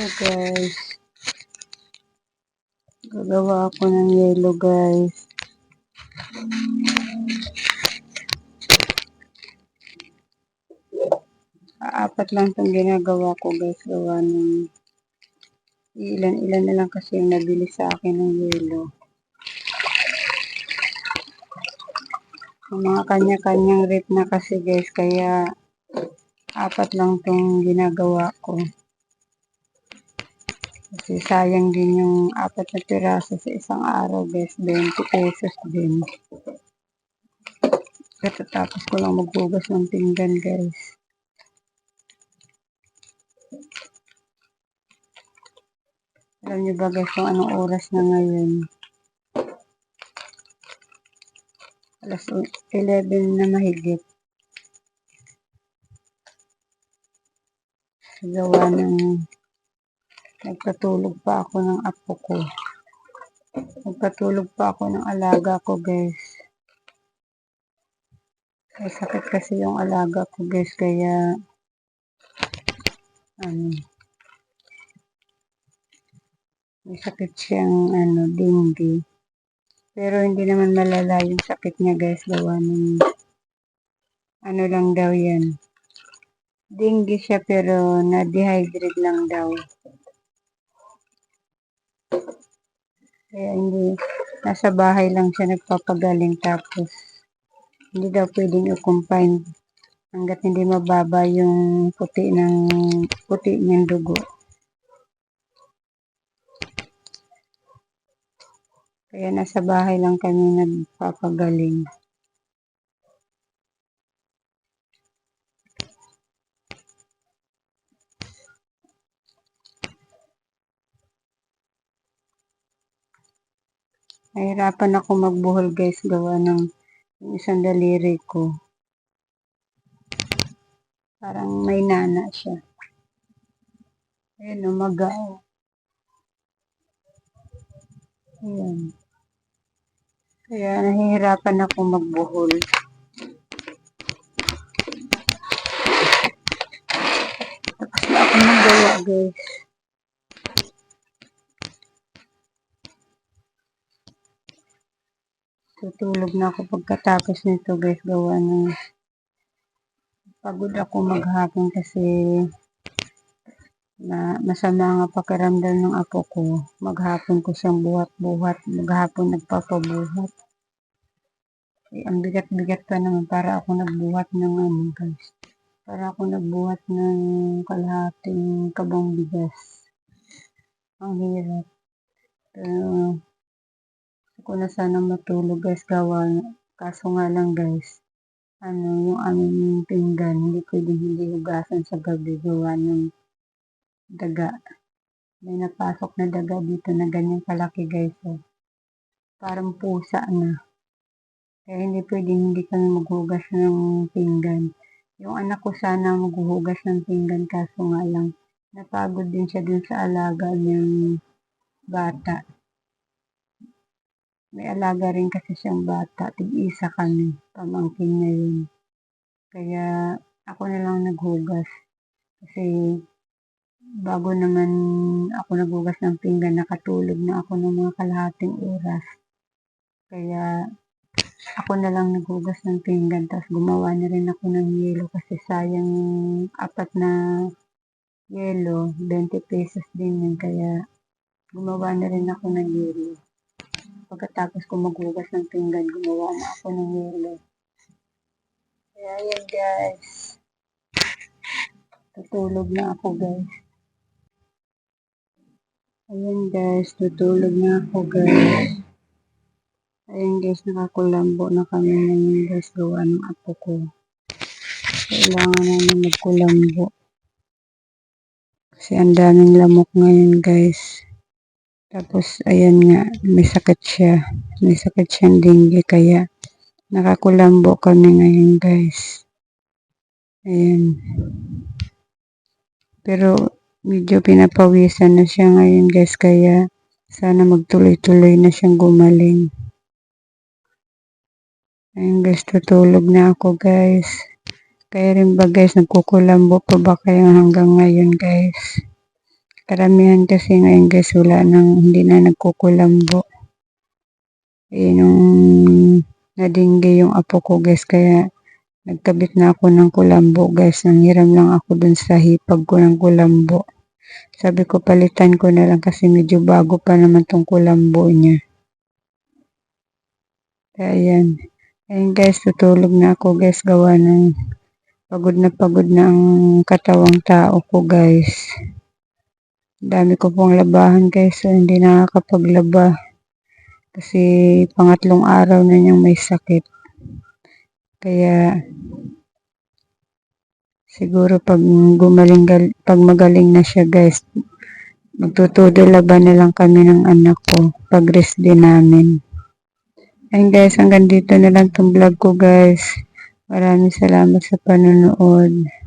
So guys, gagawa ako ng yellow guys. Apat lang itong ginagawa ko guys. Gawa ng ilan-ilan na lang kasi yung nabili sa akin ng yellow. Mga kanya-kanyang rate na kasi guys. Kaya apat lang itong ginagawa ko. Kasi sayang din yung apat na piraso sa isang araw guys. 20 pesos din. Katatapos ko lang maghugas ng pinggan guys. Alam niyo ba guys kung anong oras na ngayon? Alas 11 na mahigit. Gawa ng nagpatulog pa ako ng apo ko. Nagpatulog pa ako ng alaga ko guys. May sakit kasi yung alaga ko guys kaya ano may sakit siyang ano dengue. Pero hindi naman malala yung sakit niya guys gawa ng ano lang daw yan. Dengue siya pero na-dehydrate lang daw. Kaya hindi, nasa bahay lang siya nagpapagaling tapos hindi daw pwedeng i-confine hanggat hindi mababa yung puti ng puti niyang dugo. Kaya nasa bahay lang kami nagpapagaling. Nahirapan ako magbuhol guys gawa ng isang daliri ko. Parang may nana siya. Ayan, umaga. Oh. Ayan. Kaya nahihirapan ako magbuhol. Tapos na ako magawa guys. Tutulog na ako pagkatapos nito guys. Gawa ng pagod ako maghapon kasi na masama nga pakiramdam ng apo ko. Maghapon ko siyang buhat-buhat. Maghapon nagpapabuhat. Eh, ang bigat-bigat pa naman para ako nagbuhat ng ano guys. Para ako nagbuhat ng kalahating kabang bigas. Ang hirap. Pero ako na sana matulog guys gawa. Kaso nga lang guys. Ano yung aming pinggan. Hindi pwedeng hindi hugasan sa gabi. Gawa ng daga. May napasok na daga dito na ganyan kalaki guys. Oh. Parang pusa na. Kaya hindi pwedeng hindi kami maghugas ng pinggan. Yung anak ko sana maghuhugas ng pinggan kaso nga lang napagod din siya dun sa alaga ng bata. May alaga rin kasi siyang bata. Tig-isa kami. Pamangkin niya yun. Kaya ako na lang naghugas. Kasi bago naman ako naghugas ng pinggan, nakatulog na ako ng mga kalahating oras. Kaya ako na lang naghugas ng pinggan. Tapos gumawa na rin ako ng yelo kasi sayang apat na yelo. 20 pesos din yun. Kaya gumawa na rin ako ng yelo. Pagkatapos ko maghugas ng pinggan, gumawa na ako ng yelo. Kaya yan guys. Tutulog na ako guys. Ayan guys, tutulog na ako guys. Ayan guys, nakakulambo na kami ngayon guys, gawa ng apo ko. Kailangan namin magkulambo. Kasi ang daming lamok ngayon guys. Tapos, ayan nga, may sakit siya. May sakit siyang dengue, kaya nakakulambo kami ngayon guys. Ayan. Pero, medyo pinapawisan na siya ngayon guys, kaya sana magtuloy-tuloy na siyang gumaling. Ayan guys, tutulog na ako guys. Kaya rin ba guys, nagkukulambo pa ba kayo hanggang ngayon guys? Karamihan kasi ngayon guys, wala nang, hindi na nagkukulambo. Eh, nung nadingge yung apo ko guys, kaya nagkabit na ako ng kulambo guys. Nanghiram lang ako dun sa hipag ko ng kulambo. Sabi ko palitan ko na lang kasi medyo bago pa naman tong kulambo niya. Kaya yan. Ayun guys, tutulog na ako guys, gawa ng pagod na pagod na ang katawang tao ko guys. Dami ko pong labahan guys, so hindi nakakapaglaba. Kasi pangatlong araw na niyang may sakit. Kaya siguro pag gumaling pag magaling na siya guys, magtutudo laban na lang kami ng anak ko pag rest din namin. Ayun guys, hanggang dito na lang tong vlog ko guys. Maraming salamat sa panonood.